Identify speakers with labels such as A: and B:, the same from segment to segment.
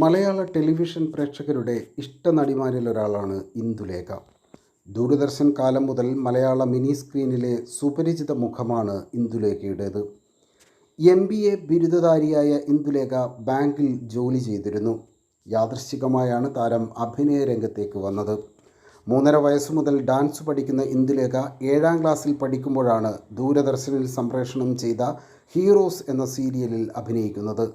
A: മലയാള television പ്രേക്ഷകരുടെ ഇഷ്ടനടിമാരിൽ ഒരാളാണ് ഇന്ദുലേഖ. ദൂരദർശൻ കാലം മുതൽ മലയാള മിനി സ്ക്രീനിലെ സുപരിചിത മുഖമാണ് ഇന്ദുലേഖയുടേത്. എം ബി എ ബിരുദധാരിയായ ഇന്ദുലേഖ ബാങ്കിൽ ജോലി ചെയ്തിരുന്നു. യാദൃശ്ചികമായാണ് താരം അഭിനയ രംഗത്തേക്ക് വന്നത്. മൂന്നര വയസ്സു മുതൽ ഡാൻസ് പഠിക്കുന്ന ഇന്ദുലേഖ ഏഴാം ക്ലാസ്സിൽ പഠിക്കുമ്പോഴാണ് ദൂരദർശനിൽ സംപ്രേഷണം ചെയ്ത ഹീറോസ് എന്ന സീരിയലിൽ അഭിനയിക്കുന്നത്.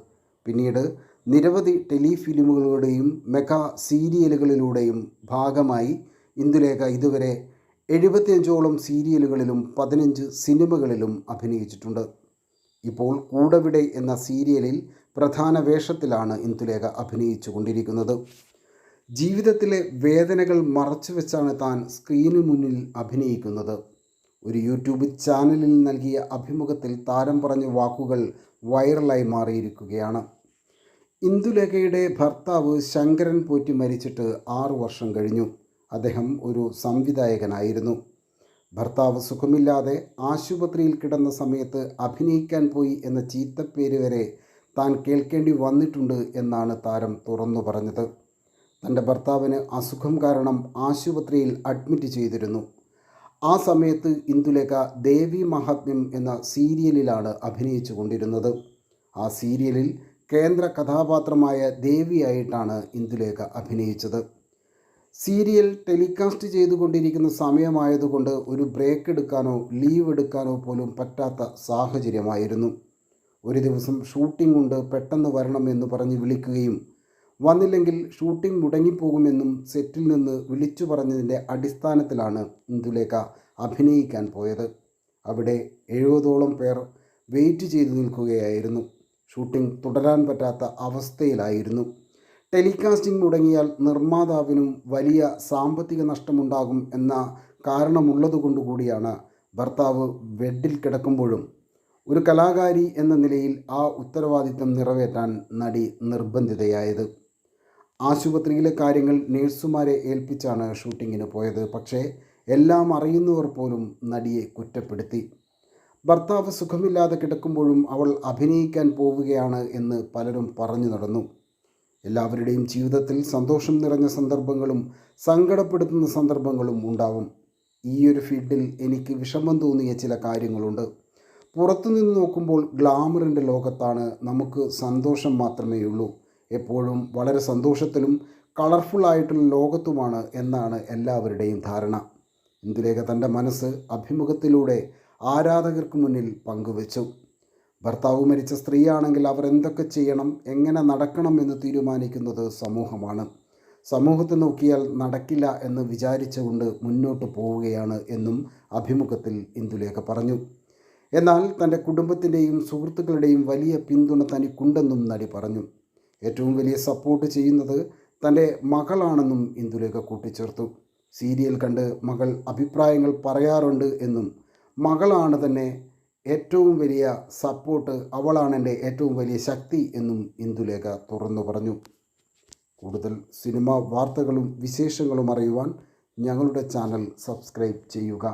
A: പിന്നീട് നിരവധി ടെലിഫിലിമുകളുടെയും മെഗാ സീരിയലുകളിലൂടെയും ഭാഗമായി ഇന്ദുലേഖ ഇതുവരെ എഴുപത്തിയഞ്ചോളം സീരിയലുകളിലും പതിനഞ്ച് സിനിമകളിലും അഭിനയിച്ചിട്ടുണ്ട്. ഇപ്പോൾ കൂടവിടെ എന്ന സീരിയലിൽ പ്രധാന വേഷത്തിലാണ് ഇന്ദുലേഖ അഭിനയിച്ചു കൊണ്ടിരിക്കുന്നത് ജീവിതത്തിലെ വേദനകൾ മറച്ചുവെച്ചാണ് താൻ സ്ക്രീനു മുന്നിൽ അഭിനയിക്കുന്നത്. ഒരു യൂട്യൂബ് ചാനലിൽ നൽകിയ അഭിമുഖത്തിൽ താരം പറഞ്ഞ വാക്കുകൾ വൈറലായി മാറിയിരിക്കുകയാണ്. ഇന്ദുലേഖയുടെ ഭർത്താവ് ശങ്കരൻ പോറ്റി മരിച്ചിട്ട് ആറു വർഷം കഴിഞ്ഞു. അദ്ദേഹം ഒരു സംവിധായകനായിരുന്നു. ഭർത്താവ് സുഖമില്ലാതെ ആശുപത്രിയിൽ കിടന്ന സമയത്ത് അഭിനയിക്കാൻ പോയി എന്ന ചീത്തപ്പേര് വരെ താൻ കേൾക്കേണ്ടി വന്നിട്ടുണ്ട് എന്നാണ് താരം തുറന്നു പറഞ്ഞത്. തന്റെ ഭർത്താവിന് അസുഖം കാരണം ആശുപത്രിയിൽ അഡ്മിറ്റ് ചെയ്തിരുന്നു. ആ സമയത്ത് ഇന്ദുലേഖ ദേവി മഹാത്മ്യം എന്ന സീരിയലിലാണ് അഭിനയിച്ചു കൊണ്ടിരുന്നത്. ആ സീരിയലിൽ കേന്ദ്ര കഥാപാത്രമായ ദേവിയായിട്ടാണ് ഇന്ദുലേഖ അഭിനയിച്ചത്. സീരിയൽ ടെലികാസ്റ്റ് ചെയ്തുകൊണ്ടിരിക്കുന്ന സമയമായതുകൊണ്ട് ഒരു ബ്രേക്ക് എടുക്കാനോ ലീവ് എടുക്കാനോ പോലും പറ്റാത്ത സാഹചര്യമായിരുന്നു. ഒരു ദിവസം ഷൂട്ടിംഗ് ഉണ്ട് പെട്ടെന്ന് വരണം എന്ന് പറഞ്ഞ് വിളിക്കുകയും വന്നില്ലെങ്കിൽ ഷൂട്ടിംഗ് മുടങ്ങിപ്പോകുമെന്നും സെറ്റിൽ നിന്ന് വിളിച്ചു പറഞ്ഞതിന്റെ അടിസ്ഥാനത്തിലാണ് ഇന്ദുലേഖ അഭിനയിക്കാൻ പോയത്. അവിടെ എഴുപതോളം പേർ വെയിറ്റ് ചെയ്തു നിൽക്കുകയായിരുന്നു. ഷൂട്ടിംഗ് തുടരാൻ പറ്റാത്ത അവസ്ഥയിലായിരുന്നു. ടെലികാസ്റ്റിംഗ് മുടങ്ങിയാൽ നിർമ്മാതാവിനും വലിയ സാമ്പത്തിക നഷ്ടമുണ്ടാകും എന്ന കാരണമുള്ളതുകൊണ്ടുകൂടിയാണ് ഭർത്താവ് ബെഡിൽ കിടക്കുമ്പോഴും ഒരു കലാകാരി എന്ന നിലയിൽ ആ ഉത്തരവാദിത്തം നിറവേറ്റാൻ നടി നിർബന്ധിതയായത്. ആശുപത്രിയിലെ കാര്യങ്ങൾ നേഴ്സുമാരെ ഏൽപ്പിച്ചാണ് ഷൂട്ടിങ്ങിന് പോയത്. പക്ഷേ എല്ലാം അറിയുന്നവർ പോലും നടിയെ കുറ്റപ്പെടുത്തി. ഭർത്താവ് സുഖമില്ലാതെ കിടക്കുമ്പോഴും അവൾ അഭിനയിക്കാൻ പോവുകയാണ് എന്ന് പലരും പറഞ്ഞു നടന്നു. എല്ലാവരുടെയും ജീവിതത്തിൽ സന്തോഷം നിറഞ്ഞ സന്ദർഭങ്ങളും സങ്കടപ്പെടുത്തുന്ന സന്ദർഭങ്ങളും ഉണ്ടാവും. ഈ ഒരു ഫീൽഡിൽ എനിക്ക് വിഷമം തോന്നിയ ചില കാര്യങ്ങളുണ്ട്. പുറത്തുനിന്ന് നോക്കുമ്പോൾ ഗ്ലാമറിന്റെ ലോകത്താണ് നമുക്ക് സന്തോഷം മാത്രമേ ഉള്ളൂ എപ്പോഴും വളരെ സന്തോഷത്തിലും കളർഫുള്ളായിട്ടുള്ള ലോകത്തുമാണ് എന്നാണ് എല്ലാവരുടെയും ധാരണ. ഇന്ദുലേഖ തന്റെ മനസ്സ് അഭിമുഖത്തിലൂടെ ആരാധകർക്ക് മുന്നിൽ പങ്കുവച്ചു. ഭർത്താവ് മരിച്ച സ്ത്രീയാണെങ്കിൽ അവർ എന്തൊക്കെ ചെയ്യണം എങ്ങനെ നടക്കണം എന്ന് തീരുമാനിക്കുന്നത് സമൂഹമാണ്. സമൂഹത്തെ നോക്കിയാൽ നടക്കില്ല എന്ന് വിചാരിച്ചുകൊണ്ട് മുന്നോട്ട് പോവുകയാണ് എന്നും അഭിമുഖത്തിൽ ഇന്ദുലേഖ പറഞ്ഞു. എന്നാൽ തന്റെ കുടുംബത്തിന്റെയും സുഹൃത്തുക്കളുടെയും വലിയ പിന്തുണ തനിക്കുണ്ടെന്നും നടി പറഞ്ഞു. ഏറ്റവും വലിയ സപ്പോർട്ട് ചെയ്യുന്നത് തന്റെ മകളാണെന്നും ഇന്ദുലേഖ കൂട്ടിച്ചേർത്തു. സീരിയൽ കണ്ട് മകൾ അഭിപ്രായങ്ങൾ പറയാറുണ്ട് എന്നും മകളാണ് തന്നെ ഏറ്റവും വലിയ സപ്പോർട്ട് അവളാണ് എന്റെ ഏറ്റവും വലിയ ശക്തി എന്നും ഇന്ദുലേഖ തുറന്നു പറഞ്ഞു. കൂടുതൽ സിനിമാ വാർത്തകളും വിശേഷങ്ങളും അറിയുവാൻ ഞങ്ങളുടെ ചാനൽ സബ്സ്ക്രൈബ് ചെയ്യുക.